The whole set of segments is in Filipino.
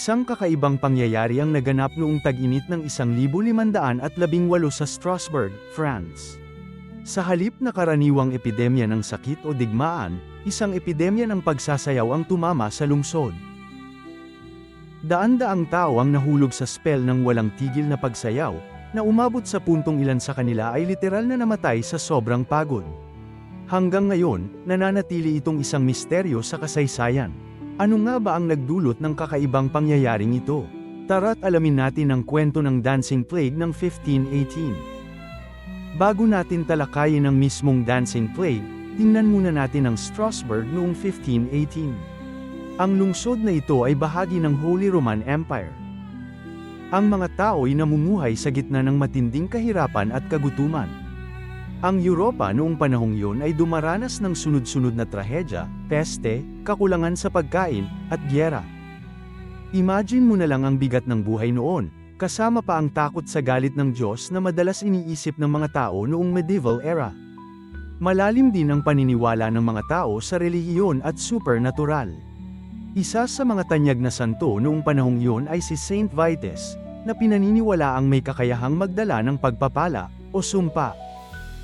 Isang kakaibang pangyayari ang naganap noong tag-init ng 1518 sa Strasbourg, France. Sa halip na karaniwang epidemya ng sakit o digmaan, isang epidemya ng pagsasayaw ang tumama sa lungsod. Daan-daang tao ang nahulog sa spell ng walang tigil na pagsayaw, na umabot sa puntong ilan sa kanila ay literal na namatay sa sobrang pagod. Hanggang ngayon, nananatili itong isang misteryo sa kasaysayan. Ano nga ba ang nagdulot ng kakaibang pangyayaring ito? Tara't alamin natin ang kwento ng Dancing Plague ng 1518. Bago natin talakayin ang mismong Dancing Plague, tingnan muna natin ang Strasbourg noong 1518. Ang lungsod na ito ay bahagi ng Holy Roman Empire. Ang mga tao ay namumuhay sa gitna ng matinding kahirapan at kagutuman. Ang Europa noong panahong yun ay dumaranas ng sunod-sunod na trahedya, peste, kakulangan sa pagkain, at gyera. Imagine mo na lang ang bigat ng buhay noon, kasama pa ang takot sa galit ng Diyos na madalas iniisip ng mga tao noong medieval era. Malalim din ang paniniwala ng mga tao sa relihiyon at supernatural. Isa sa mga tanyag na santo noong panahong yun ay si Saint Vitus, na pinaniniwala ang may kakayahang magdala ng pagpapala, o sumpa.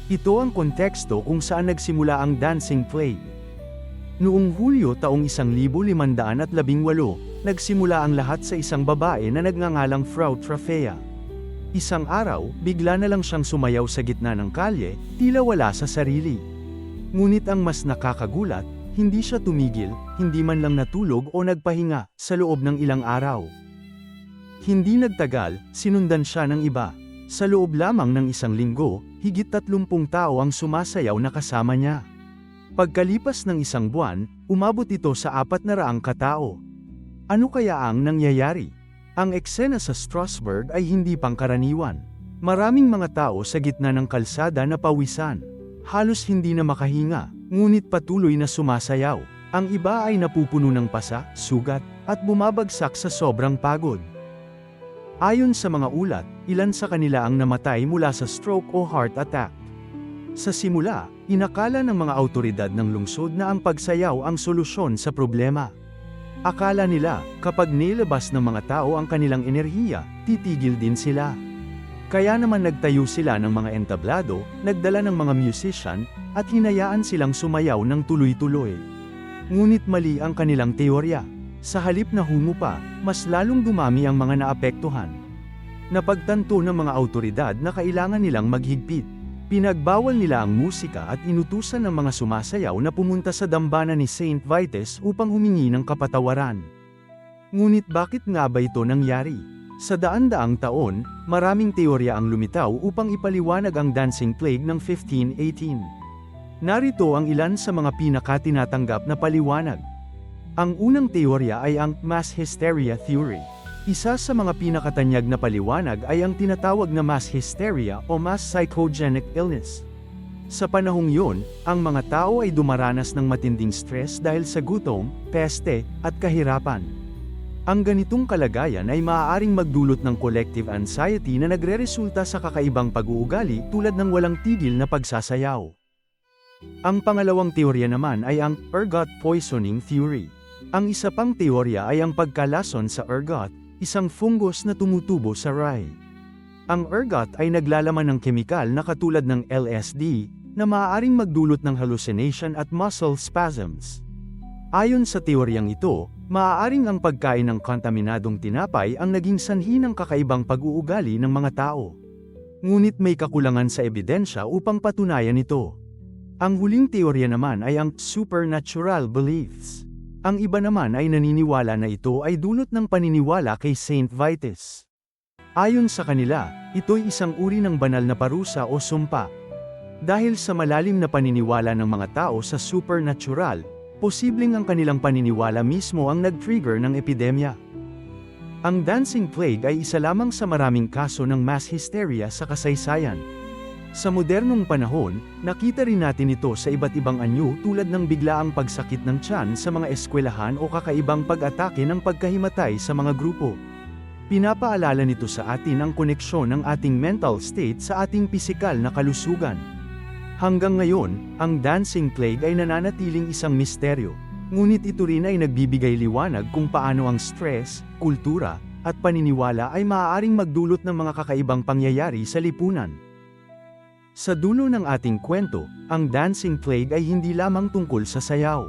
Ito ang konteksto kung saan nagsimula ang Dancing Plague. Noong Hulyo taong 1518, nagsimula ang lahat sa isang babae na nagngangalang Frau Trafea. Isang araw, bigla na lang siyang sumayaw sa gitna ng kalye, tila wala sa sarili. Ngunit ang mas nakakagulat, hindi siya tumigil, hindi man lang natulog o nagpahinga, sa loob ng ilang araw. Hindi nagtagal, sinundan siya ng iba. Sa loob lamang ng isang linggo, higit tatlumpung tao ang sumasayaw na kasama niya. Pagkalipas ng isang buwan, umabot ito sa apat na raang katao. Ano kaya ang nangyayari? Ang eksena sa Strasbourg ay hindi pangkaraniwan. Maraming mga tao sa gitna ng kalsada na pawisan. Halos hindi na makahinga, ngunit patuloy na sumasayaw. Ang iba ay napupuno ng pasa, sugat, at bumabagsak sa sobrang pagod. Ayon sa mga ulat, ilan sa kanila ang namatay mula sa stroke o heart attack. Sa simula, inakala ng mga autoridad ng lungsod na ang pagsayaw ang solusyon sa problema. Akala nila, kapag nilabas ng mga tao ang kanilang enerhiya, titigil din sila. Kaya naman nagtayo sila ng mga entablado, nagdala ng mga musician, at hinayaan silang sumayaw ng tuloy-tuloy. Ngunit mali ang kanilang teorya. Sa halip na humupa, mas lalong dumami ang mga naapektuhan. Napagtanto ng mga autoridad na kailangan nilang maghigpit. Pinagbawal nila ang musika at inutusan ng mga sumasayaw na pumunta sa dambana ni Saint Vitus upang humingi ng kapatawaran. Ngunit bakit nga ba ito nangyari? Sa daan-daang taon, maraming teorya ang lumitaw upang ipaliwanag ang Dancing Plague ng 1518. Narito ang ilan sa mga pinakatinatanggap na paliwanag. Ang unang teorya ay ang mass hysteria theory. Isa sa mga pinakatanyag na paliwanag ay ang tinatawag na mass hysteria o mass psychogenic illness. Sa panahong yun, ang mga tao ay dumaranas ng matinding stress dahil sa gutom, peste, at kahirapan. Ang ganitong kalagayan ay maaaring magdulot ng collective anxiety na nagreresulta sa kakaibang pag-uugali tulad ng walang tigil na pagsasayaw. Ang pangalawang teorya naman ay ang ergot poisoning theory. Ang isa pang teorya ay ang pagkalason sa ergot, isang fungus na tumutubo sa rye. Ang ergot ay naglalaman ng kemikal na katulad ng LSD, na maaaring magdulot ng hallucination at muscle spasms. Ayon sa teoryang ito, maaaring ang pagkain ng kontaminadong tinapay ang naging sanhi ng kakaibang pag-uugali ng mga tao. Ngunit may kakulangan sa ebidensya upang patunayan ito. Ang huling teorya naman ay ang supernatural beliefs. Ang iba naman ay naniniwala na ito ay dulot ng paniniwala kay Saint Vitus. Ayon sa kanila, ito'y isang uri ng banal na parusa o sumpa. Dahil sa malalim na paniniwala ng mga tao sa supernatural, posibleng ang kanilang paniniwala mismo ang nag-trigger ng epidemya. Ang dancing plague ay isa lamang sa maraming kaso ng mass hysteria sa kasaysayan. Sa modernong panahon, nakita rin natin ito sa iba't ibang anyo tulad ng biglaang pagsakit ng tiyan sa mga eskwelahan o kakaibang pag-atake ng pagkahimatay sa mga grupo. Pinapaalala nito sa atin ang koneksyon ng ating mental state sa ating pisikal na kalusugan. Hanggang ngayon, ang dancing plague ay nananatiling isang misteryo. Ngunit ito rin ay nagbibigay liwanag kung paano ang stress, kultura, at paniniwala ay maaaring magdulot ng mga kakaibang pangyayari sa lipunan. Sa dulo ng ating kwento, ang dancing plague ay hindi lamang tungkol sa sayaw.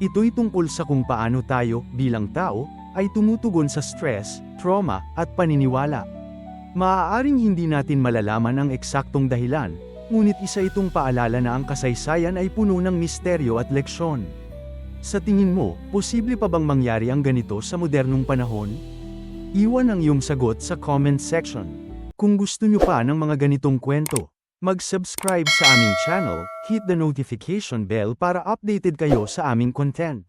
Ito'y tungkol sa kung paano tayo, bilang tao, ay tumutugon sa stress, trauma, at paniniwala. Maaaring hindi natin malalaman ang eksaktong dahilan, ngunit isa itong paalala na ang kasaysayan ay puno ng misteryo at leksyon. Sa tingin mo, posible pa bang mangyari ang ganito sa modernong panahon? Iwan ang iyong sagot sa comment section. Kung gusto nyo pa ng mga ganitong kwento, mag-subscribe sa aming channel, hit the notification bell para updated kayo sa aming content.